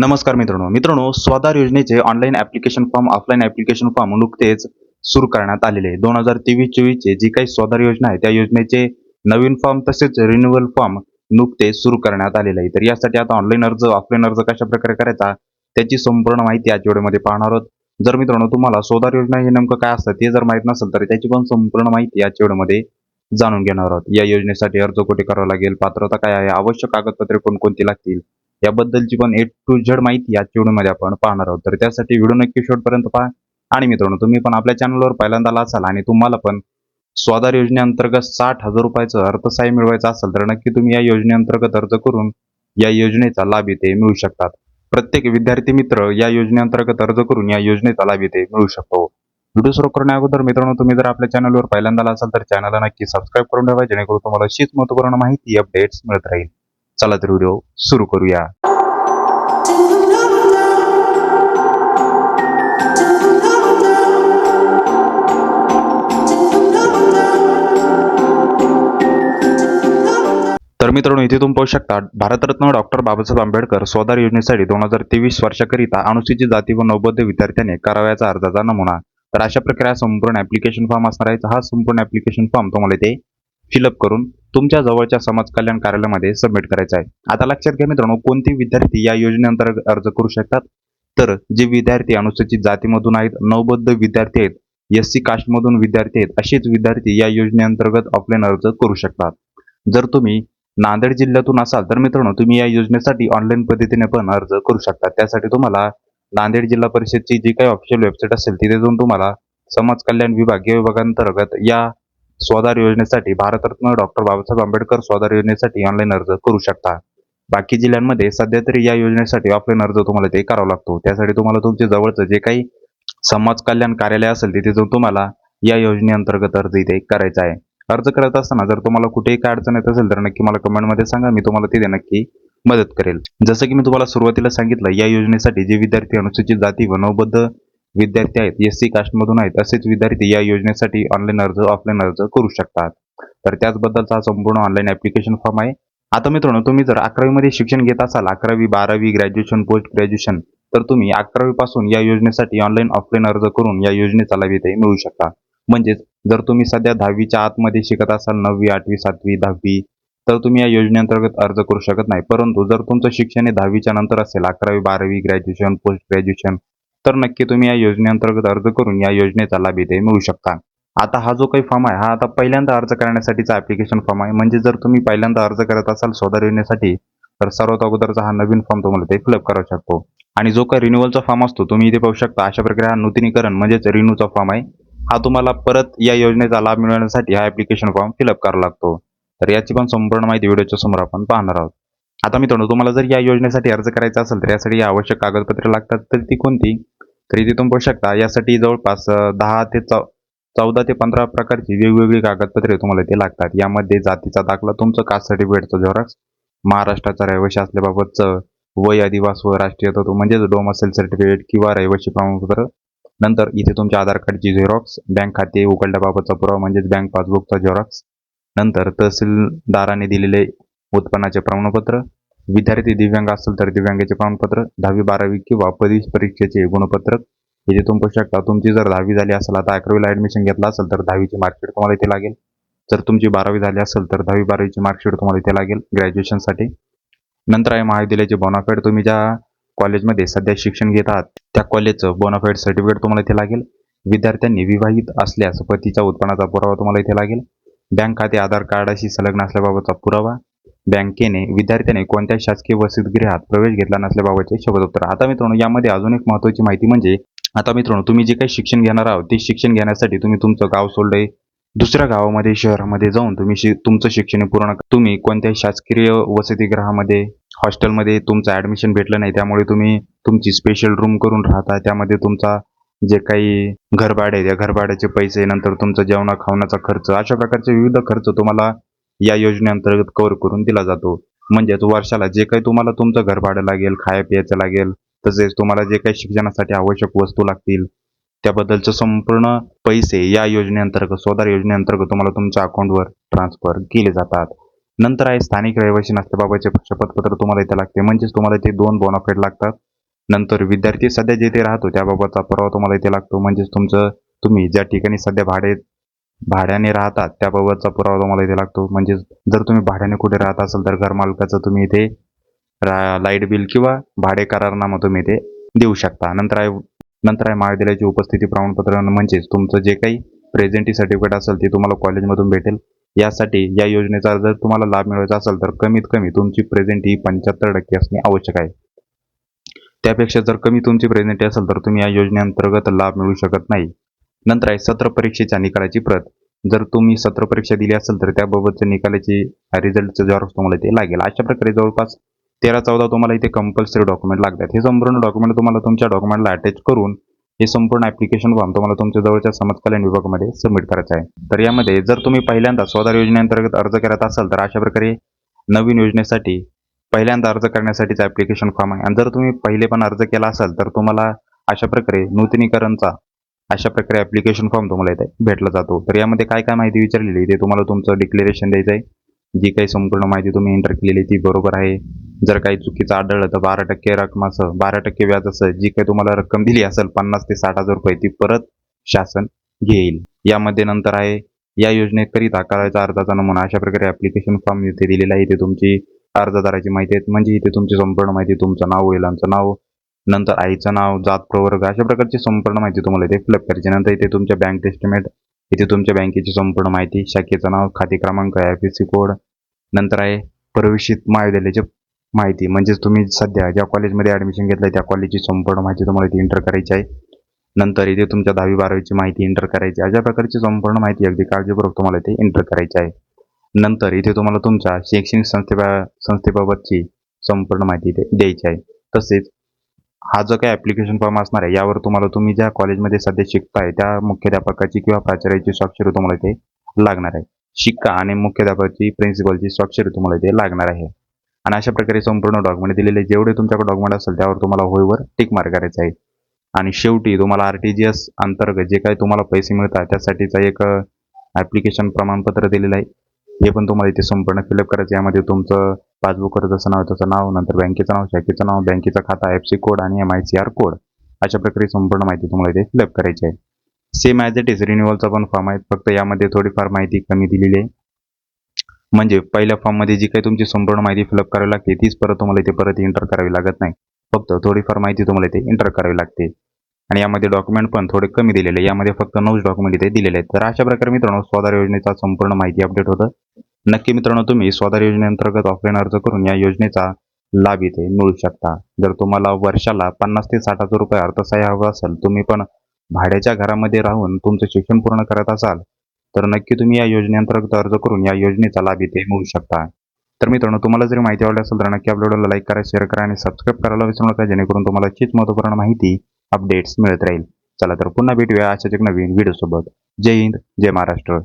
नमस्कार मित्रांनो. मित्रांनो स्वाधार योजनेचे online application form offline application form नुकतेच सुरू करण्यात आलेले आहे. दोन हजार तेवीस चोवीसचे जी काही स्वाधार योजना आहे त्या योजनेचे नवीन फॉर्म तसेच रिन्युअल फॉर्म नुकतेच सुरू करण्यात आलेले आहे. तर यासाठी आता ऑनलाईन अर्ज ऑफलाईन अर्ज कशा प्रकारे करायचा त्याची संपूर्ण माहिती आजच्या व्हिडिओमध्ये पाहणार आहोत. जर मित्रांनो तुम्हाला स्वाधार योजना हे नेमकं काय असतं ते जर माहीत नसेल तर त्याची पण संपूर्ण माहिती आजच्या व्हिडिओमध्ये जाणून घेणार आहोत. या योजनेसाठी अर्ज कुठे करावा लागेल पात्रता काय आहे आवश्यक कागदपत्रे कोणकोणती लागतील याबद्दलची पण ए टू झेड माहिती या व्हिडिओमध्ये आपण पाहणार आहोत. तर त्यासाठी व्हिडिओ नक्की शेवटपर्यंत पहा. आणि मित्रांनो तुम्ही पण आपल्या चॅनलवर पहिल्यांदा असाल आणि तुम्हाला पण स्वाधार योजनेअंतर्गत साठ हजार रुपयाचं अर्थसहाय्य मिळवायचं असेल तर नक्की तुम्ही या योजनेअंतर्गत अर्ज करून या योजनेचा लाभ इथे मिळू शकतात. प्रत्येक विद्यार्थी मित्र या योजनेअंतर्गत अर्ज करून या योजनेचा लाभ इथे मिळू शकतो. व्हिडिओ सुरू करण्या अगोदर मित्रांनो तुम्ही जर आपल्या चॅनलवर पहिल्यांदा असाल तर चॅनलला नक्की सबस्क्राईब करून ठेवा जेणेकरून तुम्हाला अशीच महत्त्वपूर्ण माहिती अपडेट्स मिळत राहील. चला तर व्हिडिओ सुरू करूया. तर मित्रांनो इथे तुम्ही पाहू शकता भारतरत्न डॉक्टर बाबासाहेब आंबेडकर स्वधार योजनेसाठी दोन हजार तेवीस वर्षाकरिता अनुसूचित जाती व नवबद्ध विद्यार्थ्याने करावयाचा अर्जाचा नमुना. तर अशा प्रकारे हा संपूर्ण ऍप्लिकेशन फॉर्म असणार आहे. हा संपूर्ण ऍप्लिकेशन फॉर्म तुम्हाला इथे फिलअप करून तुमच्या जवळच्या समाज कल्याण कार्यालयामध्ये सबमिट करायचा आहे. आता लक्षात घ्या मित्रांनो कोणते विद्यार्थी या योजनेअंतर्गत अर्ज करू शकतात? तर जे विद्यार्थी अनुसूचित जातीमधून आहेत नवबद्ध विद्यार्थी आहेत एस सी कास्टमधून विद्यार्थी आहेत असेच विद्यार्थी या योजनेअंतर्गत ऑफलाईन अर्ज करू शकतात. जर तुम्ही नांदेड जिल्ह्यातून असाल तर मित्रांनो तुम्ही या योजनेसाठी ऑनलाईन पद्धतीने पण अर्ज करू शकता त्यासाठी तुम्हाला नांदेड जिल्हा परिषदची जी काही ऑफिशियल वेबसाईट असेल तिथे जाऊन तुम्हाला समाज कल्याण विभाग या विभागांतर्गत या स्वाधार योजनेसाठी भारतरत्न डॉक्टर बाबासाहेब आंबेडकर स्वाधार योजनेसाठी ऑनलाईन अर्ज करू शकता. बाकी जिल्ह्यांमध्ये सध्या तरी या योजनेसाठी ऑफलाईन अर्ज तुम्हाला ते करावा लागतो. त्यासाठी तुम्हाला तुमच्या जवळचं जे काही समाज कल्याण कार्यालय असेल तिथे जाऊन तुम्हाला या योजनेअंतर्गत अर्ज इथे करायचा आहे. अर्ज करत असताना जर तुम्हाला कुठेही काय अडचण येत असेल तर नक्की मला कमेंटमध्ये सांगा. मी तुम्हाला तिथे नक्की मदत करेल. जसं की मी तुम्हाला सुरुवातीला सांगितलं या योजनेसाठी जे विद्यार्थी अनुसूचित जाती व नवबद्ध विद्यार्थी आहेत एस सी कास्टमधून आहेत असेच विद्यार्थी या योजनेसाठी ऑनलाईन अर्ज ऑफलाईन अर्ज करू शकतात. तर त्याचबद्दलचा हा संपूर्ण ऑनलाईन ऍप्लिकेशन फॉर्म आहे. आता मित्रांनो तुम्ही जर अकरावीमध्ये शिक्षण घेत असाल अकरावी बारावी ग्रॅज्युएशन पोस्ट ग्रॅज्युएशन तर तुम्ही अकरावीपासून या योजनेसाठी ऑनलाईन ऑफलाईन अर्ज करून या योजनेचा लाभ इथे मिळू शकता. म्हणजेच जर तुम्ही सध्या दहावीच्या आतमध्ये शिकत असाल नववी आठवी सातवी दहावी तर तुम्ही या योजनेअंतर्गत अर्ज करू शकत नाही. परंतु जर तुमचं शिक्षण हे दहावीच्या नंतर असेल अकरावी बारावी ग्रॅज्युएशन पोस्ट ग्रॅज्युएशन तर नक्की तुम्ही या योजनेअंतर्गत अर्ज करून या योजनेचा लाभ इथे मिळू शकता. आता हा जो काही फॉर्म आहे हा आता पहिल्यांदा अर्ज करण्यासाठीचा ऍप्लिकेशन फॉर्म आहे. म्हणजे जर तुम्ही पहिल्यांदा अर्ज करत असाल स्वतः योजनेसाठी तर सर्वात अगोदरचा हा नवीन फॉर्म तुम्हाला ते फिलअप करू शकतो. आणि जो काही रिन्युअलचा फॉर्म असतो तुम्ही इथे पाहू शकता अशा प्रकारे हा नूतनीकरण म्हणजेच रिन्यूचा फॉर्म आहे. हा तुम्हाला परत या योजनेचा लाभ मिळवण्यासाठी हा ऍप्लिकेशन फॉर्म फिलअप करावा लागतो. तर याची पण संपूर्ण माहिती व्हिडिओच्या समोर आपण पाहणार आहोत. आता मित्रांनो तुम्हाला जर या योजनेसाठी अर्ज करायचा असेल तर यासाठी आवश्यक कागदपत्रे लागतात तर ती कोणती? तर इथे तुम्ही पाहू शकता. यासाठी जवळपास दहा ते चौ चौदा ते पंधरा प्रकारची वेगवेगळी कागदपत्रे तुम्हाला ते लागतात. यामध्ये जातीचा दाखला तुमचं कास्ट सर्टिफिकेटचं झेरॉक्स महाराष्ट्राचा रहिवासी असल्याबाबतचं वय आदिवास व राष्ट्रीय तत्व म्हणजेच डोमासेल सर्टिफिकेट किंवा रहिवासी प्रमाणपत्र. नंतर इथे तुमच्या आधार कार्डची झेरॉक्स बँक खाते उघडल्याबाबतचा पुरावा म्हणजेच बँक पासबुकचा झेरॉक्स. नंतर तहसीलदाराने दिलेले उत्पन्नाचे प्रमाणपत्र विद्यार्थी दिव्यांग असेल तर दिव्यांगाचे प्रमाणपत्र दहावी बारावी किंवा पदवी परीक्षेचे गुणपत्रक. इथे तुम्ही पाहू शकता तुमची जर दहावी झाली असेल आता अकरावीला ऍडमिशन घेतला असेल तर दहावीची मार्कशीट तुम्हाला इथे लागेल. जर तुमची बारावी झाली असेल तर दहावी बारावीची मार्कशीट तुम्हाला इथे लागेल ग्रॅज्युएशनसाठी नंतर आहे महाविद्यालयाचे बोनाफाईड तुम्ही ज्या कॉलेजमध्ये सध्या शिक्षण घेत आहात त्या कॉलेजचं बोनाफाईड सर्टिफिकेट तुम्हाला इथे लागेल. विद्यार्थ्यांनी विवाहित असल्यास पतीच्या उत्पन्नाचा पुरावा तुम्हाला इथे लागेल. बँक खाते आधार कार्डाशी संलग्न असल्याबाबतचा पुरावा. बँकेने विद्यार्थ्याने कोणत्या शासकीय वसतिगृहात प्रवेश घेतला नसल्याबाबतचे उत्तर. आता मित्रांनो यामध्ये अजून एक महत्त्वाची माहिती म्हणजे आता मित्रांनो तुम्ही जे काही शिक्षण घेणार आहोत ते शिक्षण घेण्यासाठी तुम्ही तुमचं गाव सोडले दुसऱ्या गावामध्ये शहरामध्ये जाऊन तुम्ही शि तुमचं शिक्षण पूर्ण तुम्ही कोणत्याही शासकीय वसतिगृहामध्ये हॉस्टेलमध्ये तुमचं ॲडमिशन भेटलं नाही त्यामुळे तुम्ही तुमची स्पेशल रूम करून राहता. त्यामध्ये तुमचा जे काही घरभाडे त्या घरभाड्याचे पैसे नंतर तुमचं जेवणा खावण्याचा खर्च अशा प्रकारचे विविध खर्च तुम्हाला या योजनेअंतर्गत कव्हर करून दिला जातो. म्हणजेच वर्षाला जे काही तुम्हाला तुमचं घर भाडं लागेल खाया पियाचं लागेल तसेच तुम्हाला जे काही शिक्षणासाठी आवश्यक वस्तू लागतील त्याबद्दलचे संपूर्ण पैसे या योजनेअंतर्गत स्वधार योजनेअंतर्गत तुम्हाला तुमच्या अकाउंटवर ट्रान्सफर केले जातात. नंतर आहे स्थानिक रहिवासी नसल्याबाबतचे शपथपत्र तुम्हाला इथे लागते. म्हणजेच तुम्हाला इथे दोन बोनाफेड लागतात. नंतर विद्यार्थी सध्या जिथे राहतो त्याबाबतचा पुरावा तुम्हाला इथे लागतो. म्हणजेच तुमचं तुम्ही ज्या ठिकाणी सध्या भाडे भाड्याने राहतात त्याबाबतचा पुरावा तुम्हाला इथे लागतो. म्हणजे जर तुम्ही भाड्याने कुठे राहत असाल तर घरमालकाचं तुम्ही इथे लाइट बिल किंवा भाडे करारनामा तुम्ही इथे देऊ शकता. नंतर आहे नंतर आहे महाविद्यालयाची उपस्थिती प्रमाणपत्र म्हणजेच तुमचं जे काही प्रेझेंटी सर्टिफिकेट असेल ते तुम्हाला कॉलेजमधून भेटेल. यासाठी या योजनेचा जर तुम्हाला लाभ मिळवायचा असेल तर कमीत कमी तुमची प्रेझेंटी पंच्याहत्तर टक्के असणे आवश्यक आहे. त्यापेक्षा जर कमी तुमची प्रेझेंटी असेल तर तुम्ही या योजनेअंतर्गत लाभ मिळू शकत नाही. नंतर आहे सत्र परीक्षेच्या निकालाची प्रत. जर तुम्ही सत्र परीक्षा दिली असेल तर त्याबाबतच्या निकालाची रिझल्टचं झेरॉक्स तुम्हाला इथे लागेल. अशा प्रकारे जवळपास तेरा चौदा तुम्हाला इथे कंपल्सरी डॉक्युमेंट लागतात. हे संपूर्ण डॉक्युमेंट तुम्हाला तुमच्या डॉक्युमेंटला अटॅच करून हे संपूर्ण ॲप्लिकेशन फॉर्म तुम्हाला तुमच्या जवळच्या समाजकल्याण विभागामध्ये सबमिट करायचं आहे. तर यामध्ये जर तुम्ही पहिल्यांदा स्वतः योजनेअंतर्गत अर्ज करत असाल तर अशा प्रकारे नवीन योजनेसाठी पहिल्यांदा अर्ज करण्यासाठीचा ॲप्लिकेशन फॉर्म आहे. आणि जर तुम्ही पहिले पण अर्ज केला असाल तर तुम्हाला अशा प्रकारे नूतनीकरणचा अशा प्रकारे ऍप्लिकेशन फॉर्म तुम्हाला इथे भेटला जातो. तर यामध्ये काय काय माहिती विचारलेली ते तुम्हाला तुमचं डिक्लेरेशन द्यायचं आहे. जी काही संपूर्ण माहिती तुम्ही एंटर केलेली ती बरोबर आहे. जर काही चुकीचं आढळलं तर बारा टक्के रकमासह बारा टक्के व्याज असं जी काही तुम्हाला रक्कम दिली असेल पन्नास ते साठ हजार रुपये ती परत शासन घेईल. यामध्ये नंतर आहे या योजनेकरिता करायचा अर्जाचा नमुना. अशा प्रकारे ऍप्लिकेशन फॉर्म इथे दिलेला आहे. इथे तुमची अर्जदाराची माहिती आहे म्हणजे इथे तुमची संपूर्ण माहिती तुमचं नाव वडिलांचं नाव नंतर आईचं नाव जात प्रवर्ग अशा प्रकारची संपूर्ण माहिती तुम्हाला इथे फिलअप करायची नंतर इथे तुमच्या बँक टेस्टमेंट इथे तुमच्या बँकेची संपूर्ण माहिती शाखेचं नाव खाते क्रमांक आय एफ सी कोड नंतर आहे प्रवेशित महाविद्यालयाची माहिती. म्हणजेच तुम्ही सध्या ज्या कॉलेजमध्ये ॲडमिशन घेतलं त्या कॉलेजची संपूर्ण माहिती तुम्हाला इथे एंटर करायची आहे. नंतर इथे तुमच्या दहावी बारावीची माहिती एंटर करायची आहे. अशा प्रकारची संपूर्ण माहिती अगदी काळजीपूर्वक तुम्हाला इथे एंटर करायची आहे. नंतर इथे तुम्हाला तुमच्या शैक्षणिक संस्थेबा संस्थेबाबतची संपूर्ण माहिती इथे द्यायची आहे. तसेच हा जो काही ऍप्लिकेशन फॉर्म असणार आहे यावर तुम्हाला तुम्ही ज्या कॉलेजमध्ये सध्या शिकताय त्या मुख्याध्यापकाची किंवा प्राचार्याची स्वाक्षरी तुम्हाला इथे लागणार आहे. शिक्का आणि मुख्याध्यापकाची प्रिन्सिपलची स्वाक्षरी तुम्हाला इथे लागणार आहे. आणि अशा प्रकारे संपूर्ण डॉक्युमेंट दिलेले जेवढे तुमच्याकडे डॉक्युमेंट असेल त्यावर तुम्हाला होईवर टिक मार्क करायचा आहे. आणि शेवटी तुम्हाला आर टी जी एस अंतर्गत जे काही तुम्हाला पैसे मिळतात त्यासाठीचा एक ॲप्लिकेशन प्रमाणपत्र दिलेलं आहे. हे पण तुम्हाला इथे संपूर्ण फिलअप करायचं आहे. यामध्ये तुमचं पासबुकवर जसं नाव तसं नाव नंतर बँकेचं नाव शाखेचं नाव बँकेचा खाता एफ सी कोड आणि M I C R code अशा प्रकारे संपूर्ण माहिती तुम्हाला इथे फिलअप करायची आहे. सेम ॲज इट इज रिन्युअलचा पण फॉर्म आहे. फक्त यामध्ये थोडीफार माहिती कमी दिलेली आहे. म्हणजे पहिल्या फॉर्ममध्ये जी काही तुमची संपूर्ण माहिती फिलअप करावी लागते तीच परत तुम्हाला इथे परत एंटर करावी लागत नाही. फक्त थोडीफार माहिती तुम्हाला इथे एंटर करावी लागते. आणि यामध्ये डॉक्युमेंट पण थोडे कमी दिलेले. आहे. यामध्ये फक्त नऊच डॉक्युमेंट इथे दिलेले आहेत. तर अशा प्रकारे मित्रांनो स्वाधार योजनेचा संपूर्ण माहिती अपडेट होतं. नक्की मित्रांनो तुम्ही स्वाधार योजनेअंतर्गत ऑफलाईन अर्ज करून या योजनेचा लाभ इथे मिळू शकता. जर तुम्हाला वर्षाला पन्नास ते साठ हजार रुपये अर्थसहाय्य हवं असेल तुम्ही पण भाड्याच्या घरामध्ये राहून तुमचं शिक्षण पूर्ण करत असाल तर नक्की तुम्ही या योजनेअंतर्गत अर्ज करून या योजनेचा लाभ इथे मिळू शकता. तर मित्रांनो तुम्हाला जरी माहिती आवडली असेल तर नक्की आपल्या लाईक करा शेअर करा आणि सबस्क्राईब करायला विसरू नका जेणेकरून तुम्हाला अशीच महत्त्वपूर्ण माहिती अपडेट्स मिळत राहील. चला तर पुन्हा भेटूया अशाच एक नवीन व्हिडिओ सोबत. जय हिंद जय महाराष्ट्र.